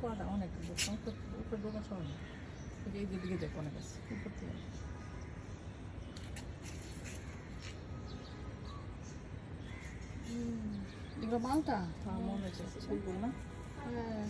কলাটা অনেক উপরে উপরে ঢোকার সময় নেই ওই যে এই যে দিকে দেখো অনেক আছে উপর থেকে এগুলো মালটা হ্যাঁ মনে হচ্ছে ফুলগুলো না হ্যাঁ Wow, সফেদা ড্রাগন গাছ হুম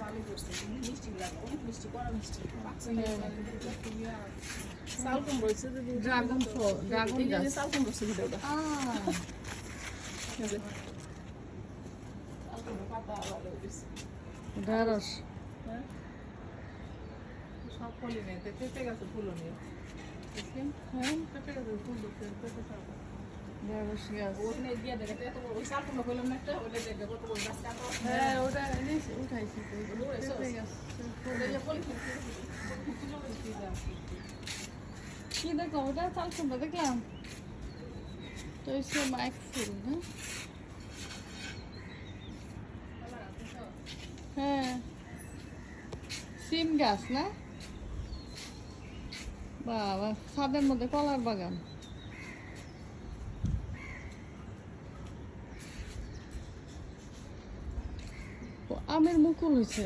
ভালো করছে মিষ্টি লাগে অনেক মিষ্টি কড়া মিষ্টি হ্যাঁ। ড্রাগন ড্রাগন ঢেঁড়স সব ফলই নেই পেঁপে গাছে ফুলও নেই উঠাইছি কি দেখলাম ওটা চাল কুমড়া দেখলাম তো হচ্ছে মাইক ফুল না হ্যাঁ সিম গাছ না বাবা ছাদের মধ্যে কলার বাগান আমের মুকুল হয়েছে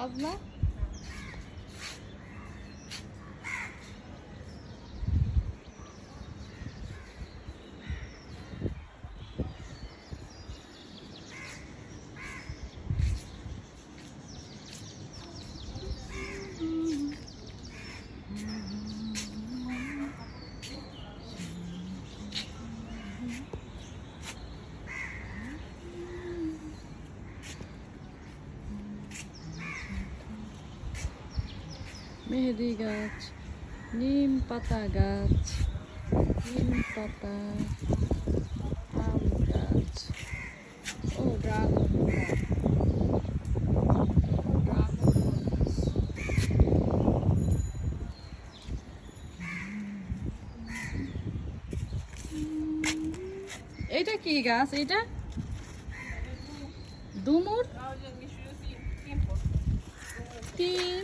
সাজনা মেহেদি গাছ, নিম পাতা গাছ, নিম পাতা, আম গাছ, ও ড্রাগন এইটা কি গাছ এইটা ডুমুর? তিন।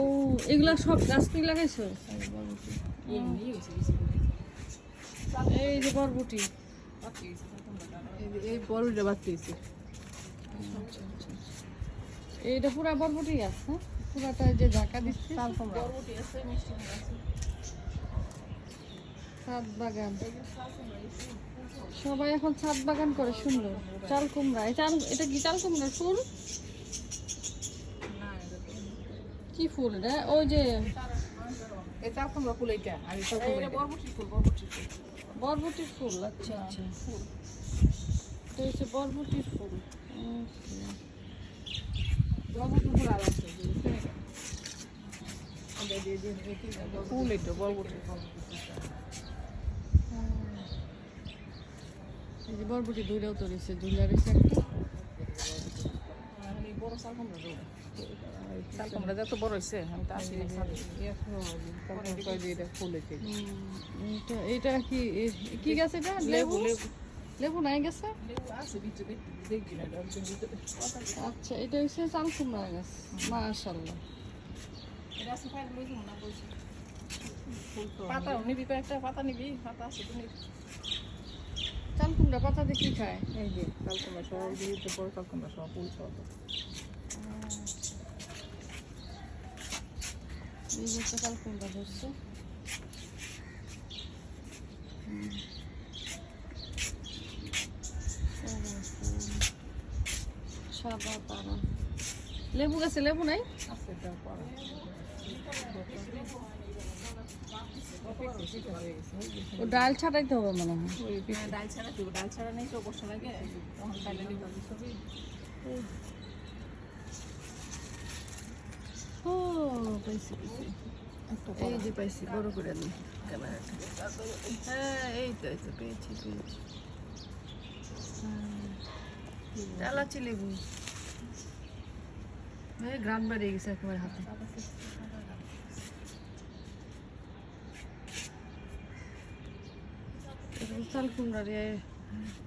ও এগুলা সব গাছ তুই লাগাইছো? এই যে বরবটি। এই বড়টা বাচ্চাইছে এইটা পুরা বরবটি গাছ হ্যাঁ পুরাটা যে ঢাকা দিচ্ছে। বড়বটি আছে মিষ্টি আছে। ছাদ বাগান। সবাই এখন ছাদ বাগান করে সুন্দর চাল কুমড়া। চাল এটা কি চাল কুমড়ার ফুল? এটা কি ফুল এটা ওই যে এটা আপনার ফুল এটা আর এটা ফুল বড়বটি ফুল বড়বটি ফুল। বরবটির ফুল আচ্ছা। আচ্ছা। ফুল এটা হচ্ছে বরবটির ফুল। বড়বটি ফুল আর আছে ফুল। এটা বড়বটি এই যে বরবটি দুইটাও তো রয়েছে দুইটা রয়েছে একটা। বড় আমরা চাল কুমড়া যত বড় হয়েছে আমি তো আসি এটা কি কি গাছ এটা? লেবু। লেবু? নাই গেছে? আচ্ছা এটা হচ্ছে চাল কুমড়া গাছ। মাশাল্লাহ পাতা নিবি কয়েকটা পাতা নিবি পাতা আছে চাল কুমড়া পাতা দিয়ে কি খায়? এই যে চাল কুমড়া সহ এই যে এটা চাল কুমড়া সহ ফুল সহ। চাল কুমড়া ধরছে লেবু গাছে লেবু নাই? ও ডাল ছাটাইতে হবে মনে হয়। হ্যাঁ, ডাল ছাড়া ডাল ছাড়া নেই তো বসে লাগে ও, পাইছি পাইছি। এই যে পাইছি, বড় করে দিই ক্যামেরাটা হ্যাঁ এই তো এই তো, পেয়েছি পেয়েছি। চালাচ্ছি লেবু। গ্রাম বেড়ে গেছে একেবারে হাতে। এটা তো চাল কুমড়া রে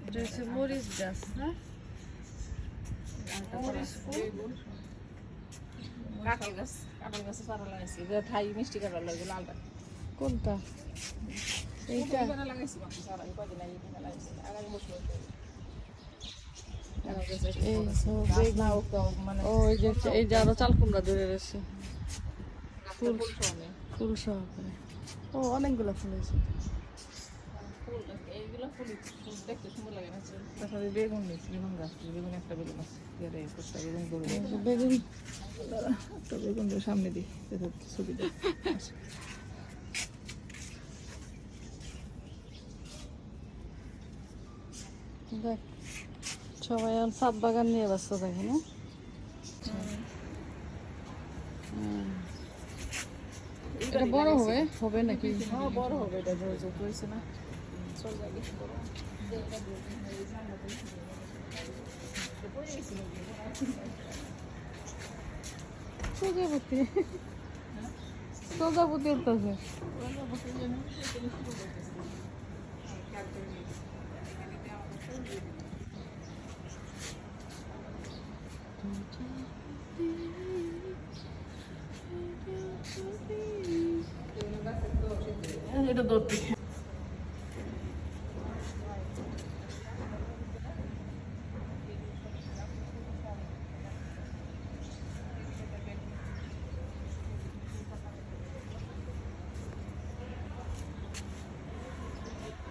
এটা মরিচ গাছ হ্যাঁ কাঁঠাল গাছ কাঁঠাল গাছে চারা লাগাইছি মিষ্টি কাঁঠাল লাগে লালটা। কোনটা? এইটা? লাগাইছি চারা কদিন আগে লাগাইছি আগামী বছর। এই মানে যে এই যে আরও চাল কুমড়া ধরে রয়েছে। ফুল ফুল সহকারে ও অনেকগুলো ফুল হয়েছে। বেগুন বেগুন গাছ বেগুন একটা বেগুন আছে। বেগুন। একটা বেগুন সামনে দিই এটা ছবি দেখ সবাই এখন সাত বাগান নিয়ে ব্যস্ত থাকে না? এটা বড় হবে হবে নাকি? হ্যাঁ বড় হবে এটা জোর জোর হয়েছে না। চল যাবে বড় Что за бутыль? Что за бутыль тоже? Это допинг.